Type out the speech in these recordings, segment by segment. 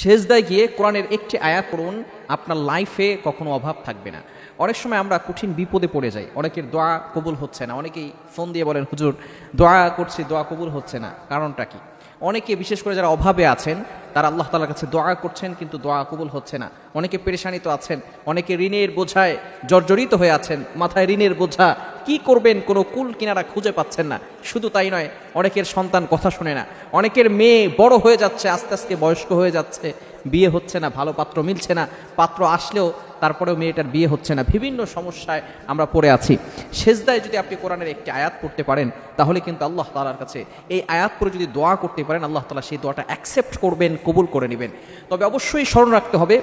সেজদায় গিয়ে কোরআনের একটি আয়াত পড়ুন, আপনার লাইফে কখনো অভাব থাকবে না। অনেক সময় আমরা কঠিন বিপদে পড়ে যাই। অনেকের দোয়া কবুল হচ্ছে না। অনেকেই ফোন দিয়ে বলেন, হুজুর, দোয়া করছি, দোয়া কবুল হচ্ছে না। কারণটা কি? অনেকে, বিশেষ করে যারা অভাবে আছেন, তারা আল্লাহ তালার কাছে দোয়া করছেন, কিন্তু দোয়া কবুল হচ্ছে না। অনেকে পেরেশানিত আছেন, অনেকে ঋণের বোঝায় জর্জরিত হয়ে আছেন, মাথায় ঋণের বোঝা কি করবেন? কোনো কুল কিনারা খুঁজে পাচ্ছেন না। শুধু তাই নয়, অনেকের সন্তান কথা শোনে না। অনেকের মেয়ে বড় হয়ে যাচ্ছে, আস্তে আস্তে বয়স্ক হয়ে যাচ্ছে। বিয়ে হচ্ছে না, ভালো পাত্র মিলছে না। পাত্র আসলেও তারপরেও মেয়েটার বিয়ে হচ্ছে না। বিভিন্ন সমস্যায় আমরা পড়ে আছি। সেজদায় যদি আপনি কোরআনের একটি আয়াত পড়তে পারেন, তাহলে কিন্তু আল্লাহ তালার কাছে এই আয়াত পরে যদি দোয়া করতে পারেন, আল্লাহ তালা সেই দোয়াটা অ্যাকসেপ্ট করবেন, কবুল করে নেবেন। তবে অবশ্যই স্মরণ রাখতে হবে,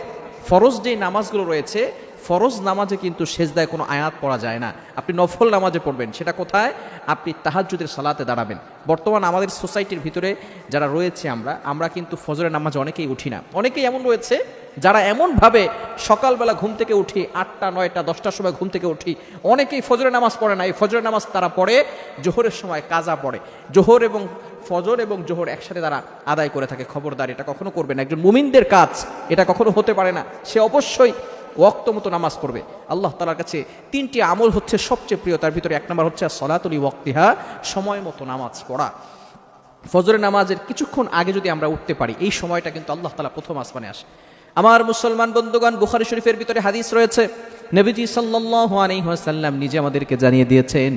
ফরজ যে নামাজগুলো রয়েছে ফরজ নামাজে কিন্তু সেজদায় কোনো আয়াত পড়া যায় না। আপনি নফল নামাজে পড়বেন, সেটা কোথায়? আপনি তাহাজ্জুদের সালাতে দাঁড়াবেন। বর্তমান আমাদের সোসাইটির ভিতরে যারা রয়েছে আমরা আমরা কিন্তু ফজরের নামাজে অনেকেই উঠি না। অনেকেই এমন রয়েছে যারা এমনভাবে সকালবেলা ঘুম থেকে উঠি, আটটা, নয়টা, দশটার সময় ঘুম থেকে উঠি, অনেকেই ফজরের নামাজ পড়ে না। এই ফজরের নামাজ তারা পড়ে, জোহরের সময় কাজা পড়ে। জোহর এবং ফজর এবং জোহর একসাথে তারা আদায় করে থাকে, খবরদার। এটা কখনো করবে না। একজন মুমিনদের কাজ, এটা কখনো হতে পারে না। সে অবশ্যই ওয়াক্ত মতো নামাজ পড়বে। আল্লাহ তালার কাছে তিনটি আমল হচ্ছে সবচেয়ে প্রিয়। তার ভিতরে এক নম্বর হচ্ছে সলাতলি ওয়াক্তিহা, সময় মতো নামাজ পড়া। ফজরের নামাজের কিছুক্ষণ আগে যদি আমরা উঠতে পারি, এই সময়টা কিন্তু আল্লাহ তালা প্রথম আসমানে আসে। আমার মুসলমান বন্ধুগণ, বুখারি শরীফের ভিতরে হাদিস রয়েছে, নবীজি সাল্লাহ আলহিহাসাল্লাম নিজে আমাদেরকে জানিয়ে দিয়েছেন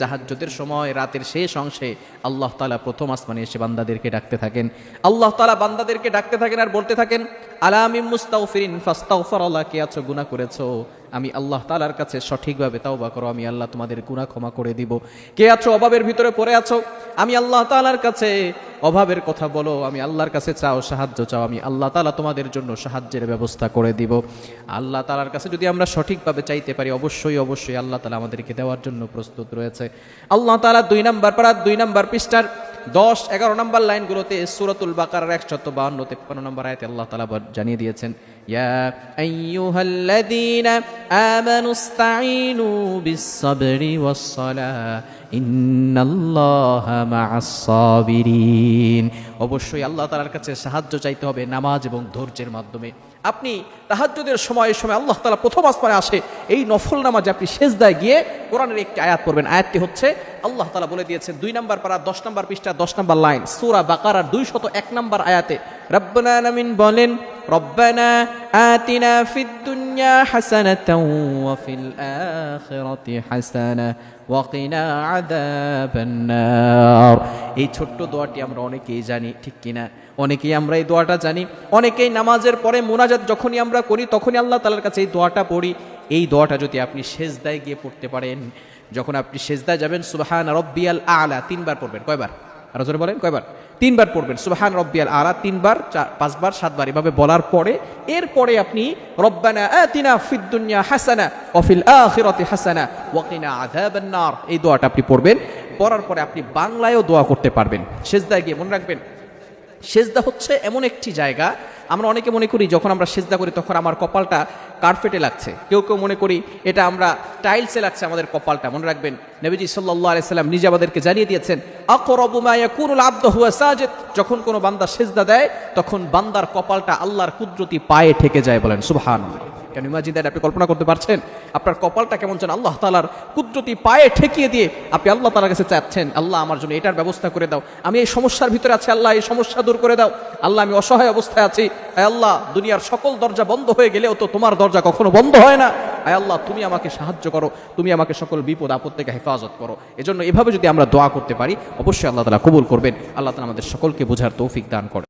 জাহাজ্জতের সময়, রাতের শেষ অংশে আল্লাহ তালা প্রথম আসমানে এসে বান্দাদেরকে ডাকতে থাকেন। আল্লাহ তালা বান্দাদেরকে ডাকতে থাকেন আর বলতে থাকেন আলামিম মুস্তাউফিরিন ফাস্তাউফার আল্লাহ কে আছো গুণা করেছ? আমি আল্লাহ তালার কাছে সঠিকভাবে তাওবা করো, আমি আল্লাহ তোমাদের গুনাহ ক্ষমা করে দিব। কে আছো অভাবের ভিতরে পড়ে আছো? আমি আল্লাহ তালার কাছে অভাবের কথা বলো, আমি আল্লাহর কাছে চাও, সাহায্য চাও, আমি আল্লাহ তালা তোমাদের জন্য সাহায্যের ব্যবস্থা করে দিব। আল্লাহ তালার কাছে যদি আমরা সঠিকভাবে চাইতে পারি, অবশ্যই অবশ্যই আল্লাহ তালা আমাদেরকে দেওয়ার জন্য প্রস্তুত রয়েছে। আল্লাহ তালা দুই নাম্বার পাড়ার দুই নাম্বার পৃষ্ঠার দশ, এগারো নম্বর লাইনগুলোতে সুরতুল বাকার একশত বাহান্ন, তেপ্পান্ন নম্বর আয়তে আল্লাহ তালা জানিয়ে দিয়েছেন সাবিরিন অবশ্যই আল্লাহ তাআলার কাছে সাহায্য চাইতে হবে নামাজ এবং ধৈর্যের মাধ্যমে। আপনি তাহাজ্জুদের সময় সময় আল্লাহ তালা প্রথম আসমানে আসে, এই নফল নামাজে আপনি শেষ সেজদায় গিয়ে কোরআনের একটি আয়াত পড়বেন। আয়াতটি হচ্ছে, আল্লাহ তালা বলে দিয়েছেন, দুই নম্বর পারা, দশ নম্বর পৃষ্ঠা, দশ নম্বর লাইন, সূরা বাকারার দুই শত এক নম্বর আয়াতে রব্বুল আলামিন বলেন, রব্বানা আতিনা ফিদ দুনিয়া হাসানাতাও ওয়া ফিল আখিরাতি হাসানা ওয়াকিনা আযাবান্নার এই ছোট্ট দোয়াটি আমরা অনেকেই জানি, ঠিক কিনা? অনেকেই আমরা এই দোয়াটা জানি। অনেকেই নামাজের পরে মোনাজাত যখনই আমরা করি, তখনই আল্লাহ তালার কাছে এই দোয়াটা পড়ি। এই দোয়াটা যদি আপনি সেজদায় গিয়ে পড়তে পারেন, যখন আপনি সেজদায় যাবেন, সুবহান রব্বিয়াল আলা, তিনবার পড়বেন। কয়বার? আরও জোরে বলেন, কয়বার? তিনবার পড়বেন, সুবহান রব্বিয়াল আলা, তিনবার, চার, পাঁচবার, সাতবার। এভাবে বলার পরে, এরপরে আপনি রব্বানা আতিনা ফিদ দুনিয়া হাসানা, ওয়া ফিল আখিরাতি হাসানা, ওয়া কিনা আযাবান নার। এই দোয়াটা আপনি পড়বেন। পড়ার পরে আপনি বাংলায়ও দোয়া করতে পারবেন। সেজদায় গিয়ে মনে রাখবেন, সেজদা হচ্ছে এমন একটি জায়গা। আমরা অনেকে মনে করি যখন আমরা সেজদা করি তখন আমার কপালটা কার্পেটে লাগছে। কেউ কেউ মনে করি এটা আমরা টাইলসে লাগছে আমাদের কপালটা। মনে রাখবেন, নবীজি সাল্লাহ আলাইসাল্লাম নিজে আমাদেরকে জানিয়ে দিয়েছেন সাজেদ। যখন কোনো বান্দা সেজদা দেয়, তখন বান্দার কপালটা আল্লাহর কুদরতি পায়ে ঠেকে যায় বলেন সুবহান কেন ইমাজিন দ্যাট আপনি কল্পনা করতে পারছেন? আপনার কপালটা কেমন যেন আল্লাহ তালার কুদরতি পায়ে ঠেকিয়ে দিয়ে আপনি আল্লাহ তালার কাছে চাচ্ছেন, আল্লাহ, আমার জন্য এটার ব্যবস্থা করে দাও। আমি এই সমস্যার ভিতরে আছি, আল্লাহ, এই সমস্যা দূর করে দাও। আল্লাহ, আমি অসহায় অবস্থায় আছি। আয় আল্লাহ, দুনিয়ার সকল দরজা বন্ধ হয়ে গেলেও তো তোমার দরজা কখনো বন্ধ হয় না। আয় আল্লাহ, তুমি আমাকে সাহায্য করো। তুমি আমাকে সকল বিপদ, আপদ থেকে হেফাজত করো। এজন্য এভাবে যদি আমরা দোয়া করতে পারি, অবশ্যই আল্লাহ তালা কবুল করবেন। আল্লাহ তালা আমাদের সকলকে বোঝার তৌফিক দান করে